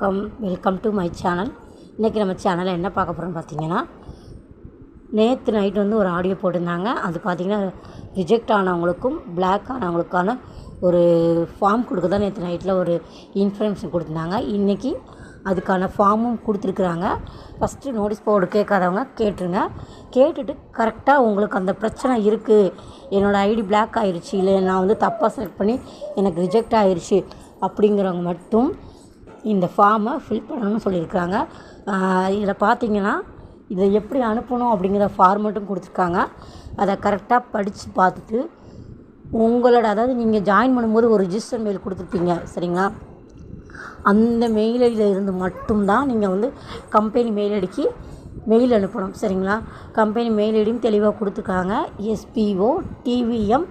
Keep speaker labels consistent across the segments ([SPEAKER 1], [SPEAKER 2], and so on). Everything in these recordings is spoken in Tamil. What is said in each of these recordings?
[SPEAKER 1] வணக்கம். வெல்கம் டு மை சேனல் இன்றைக்கி நம்ம சேனலில் என்ன பார்க்க போகிறோம்னு பார்த்தீங்கன்னா நேற்று நைட் வந்து ஒரு ஆடியோ போட்டிருந்தாங்க. அது பார்த்திங்கன்னா ரிஜெக்ட் ஆனவங்களுக்கும் பிளாக் ஆனவங்களுக்கான ஒரு ஃபார்ம் கொடுக்க தான் நேற்று நைட்டில் ஒரு இன்ஃபர்மேஷன் கொடுத்துருந்தாங்க. இன்றைக்கி அதுக்கான ஃபார்மும் கொடுத்துருக்குறாங்க. ஃபஸ்ட்டு நோட்டீஸ் போர்டு கேட்காதவங்க கேட்டுருங்க. கேட்டுட்டு கரெக்டாக உங்களுக்கு அந்த பிரச்சனை இருக்குது என்னோடய ஐடி பிளாக் ஆயிடுச்சு இல்லை நான் வந்து தப்பாக செலக்ட் பண்ணி எனக்கு ரிஜெக்ட் ஆயிடுச்சு அப்படிங்கிறவங்க மட்டும் இந்த ஃபார்மை ஃபில் பண்ணணும்னு சொல்லியிருக்காங்க இதில் பார்த்தீங்கன்னா இதை எப்படி அனுப்பணும் அப்படிங்கிற ஃபார்மட்டும் கொடுத்துருக்காங்க. அதை கரெக்டாக படித்து பார்த்துட்டு உங்களோட அதாவது நீங்கள் ஜாயின் பண்ணும்போது ஒரு ரிஜிஸ்டர் மெயில் கொடுத்துருப்பீங்க சரிங்களா? அந்த மெயில் ஐடியில் இருந்து மட்டும்தான் நீங்கள் வந்து கம்பெனி மெயில் ஐடிக்கு மெயில் அனுப்பணும் சரிங்களா? கம்பெனி மெயில் ஐடியும் தெளிவாக கொடுத்துருக்காங்க. S P O T V M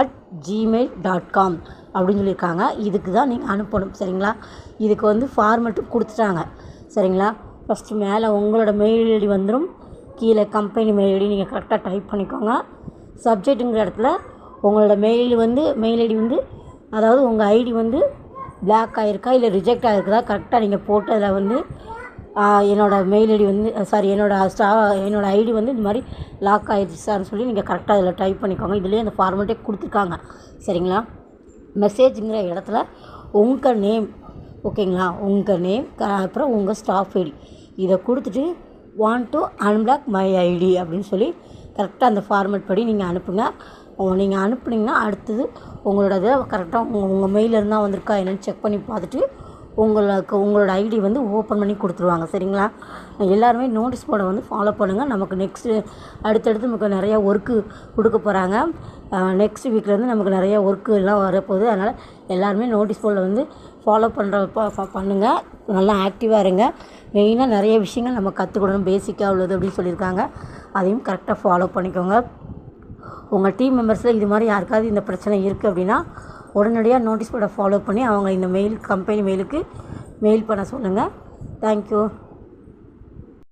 [SPEAKER 1] at Gmail dot com அப்படின்னு சொல்லியிருக்காங்க. இதுக்கு தான் நீங்கள் அனுப்பணும். சரிங்களா? இதுக்கு வந்து ஃபார்மெட்டும் கொடுத்துட்டாங்க. சரிங்களா? ஃபஸ்ட்டு மேலே உங்களோட மெயில் ஐடி வந்துடும் கீழே கம்பெனி மெயில் ஐடி நீங்கள் கரெக்டாக டைப் பண்ணிக்கோங்க. சப்ஜெக்ட்டுங்கிற இடத்துல உங்களோட மெயில் வந்து மெயில் ஐடி வந்து அதாவது உங்கள் ஐடி வந்து பிளாக் ஆகிருக்கா இல்லை ரிஜெக்ட் ஆகிருக்குதா கரெக்டாக நீங்கள் போட்டு அதில் வந்து என்னோடய மெயில் ஐடி வந்து சாரி என்னோடய ஸ்டா என்னோடய ஐடி வந்து இந்த மாதிரி லாக் ஆகிடுச்சு சார்னு சொல்லி நீங்கள் கரெக்டாக அதில் டைப் பண்ணிக்கோங்க. இதுலேயே அந்த ஃபார்மெட்டே கொடுத்துருக்காங்க. சரிங்களா? மெசேஜுங்கிற இடத்துல உங்கள் நேம் ஓகேங்களா உங்கள் நேம் அப்புறம் உங்கள் ஸ்டாஃப் ஐடி இதை கொடுத்துட்டு want to unblock my ID அப்படின்னு சொல்லி கரெக்டாக அந்த ஃபார்மேட் படி நீங்கள் அனுப்புங்க. நீங்கள் அனுப்புனீங்கன்னா அடுத்தது உங்களோட இதை கரெக்டாக உங்கள் உங்கள் மெயிலில் இருந்தால் வந்திருக்கா என்னென்னு செக் பண்ணி பார்த்துட்டு உங்களுக்கு உங்களோட ஐடி வந்து ஓப்பன் பண்ணி கொடுத்துருவாங்க சரிங்களா? எல்லாருமே நோட்டீஸ் போர்டை வந்து ஃபாலோ பண்ணுங்கள் நமக்கு நெக்ஸ்ட்டு அடுத்தடுத்து நமக்கு நிறையா ஒர்க்கு கொடுக்க போகிறாங்க நெக்ஸ்ட் வீக்லேருந்து நமக்கு நிறைய ஒர்க்கு எல்லாம் வரப்போகுது. அதனால் எல்லாருமே நோட்டீஸ் போர்டில் வந்து ஃபாலோ பண்ணுற பண்ணுங்கள் நல்லா ஆக்டிவாக இருங்க. மெயினாக நிறைய விஷயங்கள் நம்ம கற்றுக்கணும் பேசிக்காக உள்ளது அப்படின்னு சொல்லியிருக்காங்க. அதையும் கரெக்டாக ஃபாலோ பண்ணிக்கோங்க. உங்கள் டீம் மெம்பர்ஸில் இது மாதிரி யாருக்காவது இந்த பிரச்சனை இருக்குது அப்படின்னா உடனடியாக நோட்டீஸ் போர்டை ஃபாலோ பண்ணி அவங்க இந்த மெயில் கம்பெனி மெயிலுக்கு மெயில் பண்ண சொல்லுங்கள் தேங்க்யூ